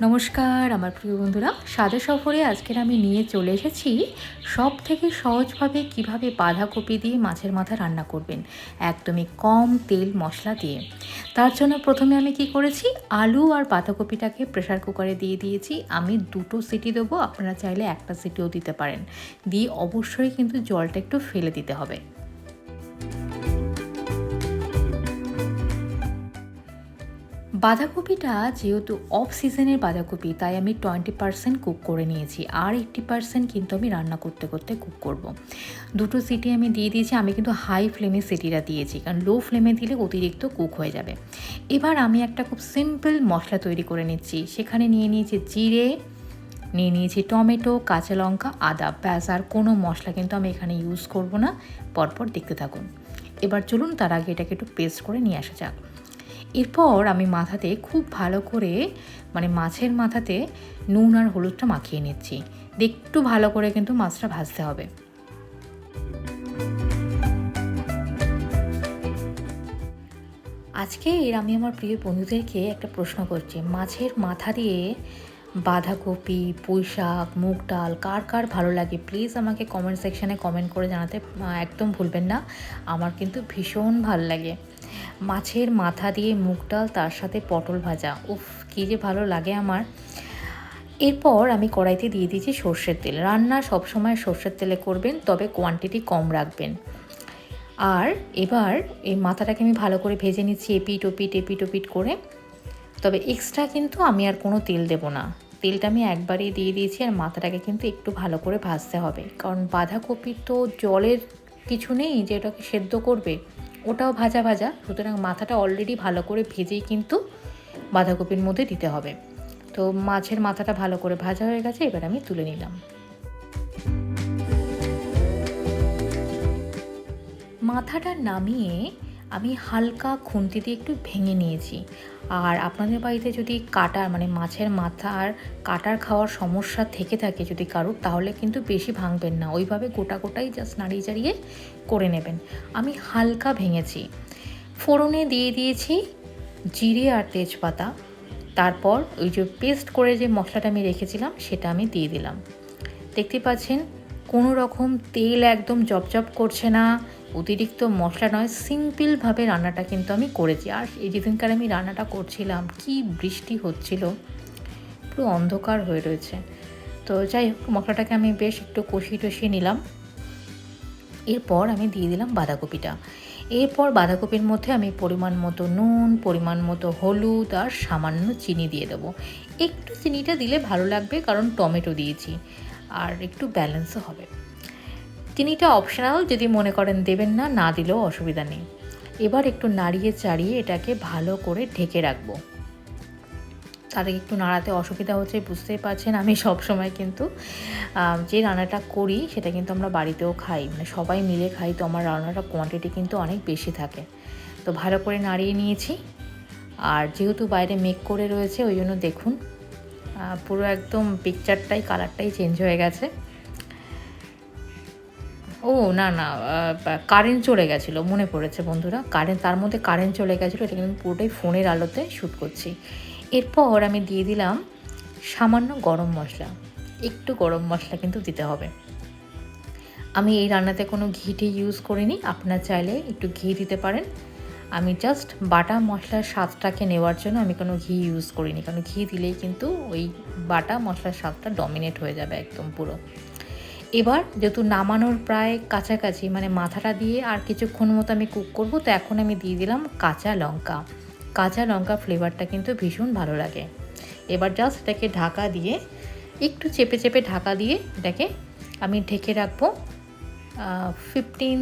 নমস্কার, আমার প্রিয় বন্ধুরা। সাদা সফরে আজকের আমি নিয়ে চলে এসেছি সব থেকে সহজভাবে কীভাবে বাঁধাকপি দিয়ে মাছের মাথা রান্না করবেন। একদমই কম তেল মশলা দিয়ে। তার জন্য প্রথমে আমি কি করেছি, আলু আর বাঁধাকপিটাকে প্রেশার কুকারে দিয়ে দিয়েছি। আমি দুটো সিটি দেবো, আপনারা চাইলে একটা সিটিও দিতে পারেন। দিয়ে অবশ্যই কিন্তু জলটা একটু ফেলে দিতে হবে। বাঁধাকপিটা যেহেতু অফ সিজনের বাঁধাকপি, তাই আমি টোয়েন্টি পার্সেন্ট কুক করে নিয়েছি। আর এইট্টি পার্সেন্ট কিন্তু আমি রান্না করতে করতে কুক করব। দুটো সিটি আমি দিয়ে দিয়েছি, আমি কিন্তু হাই ফ্লেমে সিটিটা দিয়েছি, কারণ লো ফ্লেমে দিলে অতিরিক্ত কুক হয়ে যাবে। এবার আমি একটা খুব সিম্পল মশলা তৈরি করে নিচ্ছি। সেখানে নিয়ে নিয়েছি জিরে, নিয়ে নিয়েছি টমেটো, কাঁচা লঙ্কা, আদা। ব্যাস, আর কোনো মশলা কিন্তু আমি এখানে ইউজ করব না। পরপর দেখতে থাকুন। এবার চলুন, তার আগে এটাকে একটু পেস্ট করে নিয়ে আসা যাক। এরপর আমি মাথাতে খুব ভালো করে মানে মাছের মাথাতে নুন আর হলুদটা মাখিয়ে নিচ্ছি। একটু ভালো করে কিন্তু মাছটা ভাজতে হবে। আজকে এর আমি আমার প্রিয় বন্ধুদেরকে একটা প্রশ্ন করছি, মাছের মাথা দিয়ে বাঁধাকপি পুঁই শাক মুগ ডাল কার কার ভালো লাগে? প্লিজ আমাকে কমেন্ট সেকশানে কমেন্ট করে জানাতে একদম ভুলবেন না। আমার কিন্তু ভীষণ ভালো লাগে। মাছের মাথা দিয়ে মুগ ডাল, তার সাথে পটল ভাজা। উফ, কী যে ভালো লাগে আমার। এরপর আমি কড়াইতে দিয়ে দিয়েছি সর্ষের তেল। রান্না সবসময় সর্ষের তেলে করবেন, তবে কোয়ান্টিটি কম রাখবেন। আর এবার এই মাথাটাকে আমি ভালো করে ভেজে নিচ্ছি এপিট ওপিট এপিট ওপিট করে। তবে এক্সট্রা কিন্তু আমি আর কোনো তেল দেব না। তেলটা আমি একবারই দিয়ে দিয়েছি আর মাথাটাকে কিন্তু একটু ভালো করে ভাজতে হবে। কারণ বাঁধাকপির তো জলের কিছু নেই যে ওটাকে সেদ্ধ করবে। ওটাও ভাজা ভাজা, সুতরাং মাথাটা অলরেডি ভালো করে ভেজেই কিন্তু বাঁধাকপির মধ্যে দিতে হবে। তো মাছের মাথাটা ভালো করে ভাজা হয়ে গেছে, এবার আমি তুলে নিলাম। মাথাটা নামিয়ে আমি হালকা খুন্তি দিয়ে একটু ভেঙে নিয়েছি। আর আপনাদের বাড়িতে যদি কাটার মানে মাছের মাথা আর কাটার খাওয়ার সমস্যা থেকে থাকে যদি কারোর, তাহলে কিন্তু বেশি ভাঙবেন না। ওইভাবে গোটা গোটাই জাস্ট নাড়িয়ে চাড়িয়ে করে নেবেন। আমি হালকা ভেঙেছি। ফোড়নে দিয়ে দিয়েছি জিরে আর তেজপাতা। তারপর ওই যে পেস্ট করে যে মশলাটা আমি রেখেছিলাম, সেটা আমি দিয়ে দিলাম। দেখতে পাচ্ছেন, কোনো রকম তেল একদম জপজপ করছে না। অতিরিক্ত মশলা নয়, সিম্পলভাবে রান্নাটা কিন্তু আমি করেছি। আর এই যেদিনকার আমি রান্নাটা করছিলাম, কি বৃষ্টি হচ্ছিল, পুরো অন্ধকার হয়ে রয়েছে। তো যাই হোক, মশলাটাকে আমি বেশ একটু কষিয়ে টষিয়ে নিলাম। এরপর আমি দিয়ে দিলাম বাঁধাকপিটা। এরপর বাঁধাকপির মধ্যে আমি পরিমাণ মতো নুন, পরিমাণ মতো হলুদ আর সামান্য চিনি দিয়ে দেবো। একটু চিনিটা দিলে ভালো লাগবে, কারণ টমেটো দিয়েছি। আর একটু ব্যালেন্সও হবে। চিনিটা অপশনাল যদি মনে করেন দেবেন না না দিলেও অসুবিধা নেই। এবার একটু নাড়িয়ে চাড়িয়ে এটাকে ভালো করে ঢেকে রাখব। তাদের একটু নাড়াতে অসুবিধা হচ্ছে, বুঝতেই পারছেন আমি সব সময় কিন্তু যে রান্নাটা করি সেটা কিন্তু আমরা বাড়িতেও খাই। মানে সবাই মিলে খাই, তো আমার রান্নাটা কোয়ান্টিটি কিন্তু অনেক বেশি থাকে। তো ভালো করে নাড়িয়ে নিয়েছি। আর যেহেতু বাইরে মেক করে রয়েছে, ওই জন্য দেখুন পুরো একদম পিকচারটাই কালারটাই চেঞ্জ হয়ে গেছে। ও, না না কারেন্ট চলে গেছিল, মনে পড়েছে বন্ধুরা। কারেন্ট, তার মধ্যে কারেন্ট চলে গেছিল, এটা কিন্তু পুরোটাই ফোনের আলোতে শ্যুট করছি। এরপর আমি দিয়ে দিলাম সামান্য গরম মশলা, একটু গরম মশলা কিন্তু দিতে হবে। আমি এই রান্নাতে কোনো ঘিটি ইউজ করিনি, আপনার চাইলে একটু ঘি দিতে পারেন। আমি জাস্ট বাটা মশলার স্বাদটাকে নেওয়ার জন্য আমি কোনো ঘি ইউজ করিনি, কারণ ঘি দিলেই কিন্তু ওই বাটা মশলার স্বাদটা ডমিনেট হয়ে যাবে একদম পুরো। এবার যেহেতু নামানোর প্রায় কাছাকাছি মানে মাথাটা দিয়ে আর কিছুক্ষণ মতো আমি কুক করব, তো এখন আমি দিয়ে দিলাম কাঁচা লঙ্কা। কাঁচা লঙ্কা ফ্লেভারটা কিন্তু ভীষণ ভালো লাগে। এবার জাস্ট এটাকে ঢাকা দিয়ে, একটু চেপে চেপে ঢাকা দিয়ে এটাকে আমি ঢেকে রাখব ফিফটিন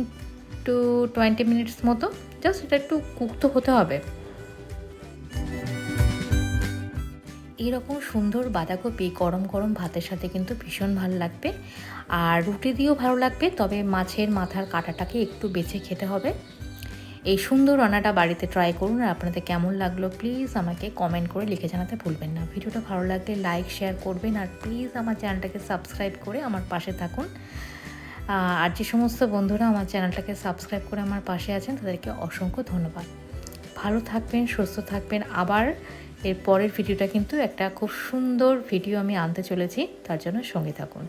টু টোয়েন্টি মিনিটস মতো। জাস্ট এটা একটু কুক তো হতে হবে। এরকম সুন্দর বাঁধাকপি গরম গরম ভাতের সাথে কিন্তু ভীষণ ভালো লাগবে। আর রুটি দিয়েও ভালো লাগবে, তবে মাছের মাথার কাঁটাটাকে একটু বেছে খেতে হবে। এই সুন্দর রান্নাটা বাড়িতে ট্রাই করুন, আর আপনাদের কেমন লাগল প্লিজ আমাকে কমেন্ট করে লিখে জানাতে ভুলবেন না। ভিডিওটা ভালো লাগলে লাইক শেয়ার করবেন, আর প্লিজ আমার চ্যানেলটাকে সাবস্ক্রাইব করে আমার পাশে থাকুন। আর যে সমস্ত বন্ধুরা আমার চ্যানেলটাকে সাবস্ক্রাইব করে আমার পাশে আছেন, তাদেরকে অসংখ্য ধন্যবাদ। ভালো থাকবেন, সুস্থ থাকবেন, আবার এর পরের ভিডিওটা কিন্তু একটা খুব সুন্দর ভিডিও আমি আনতে চলেছি, তার জন্য সঙ্গে থাকুন।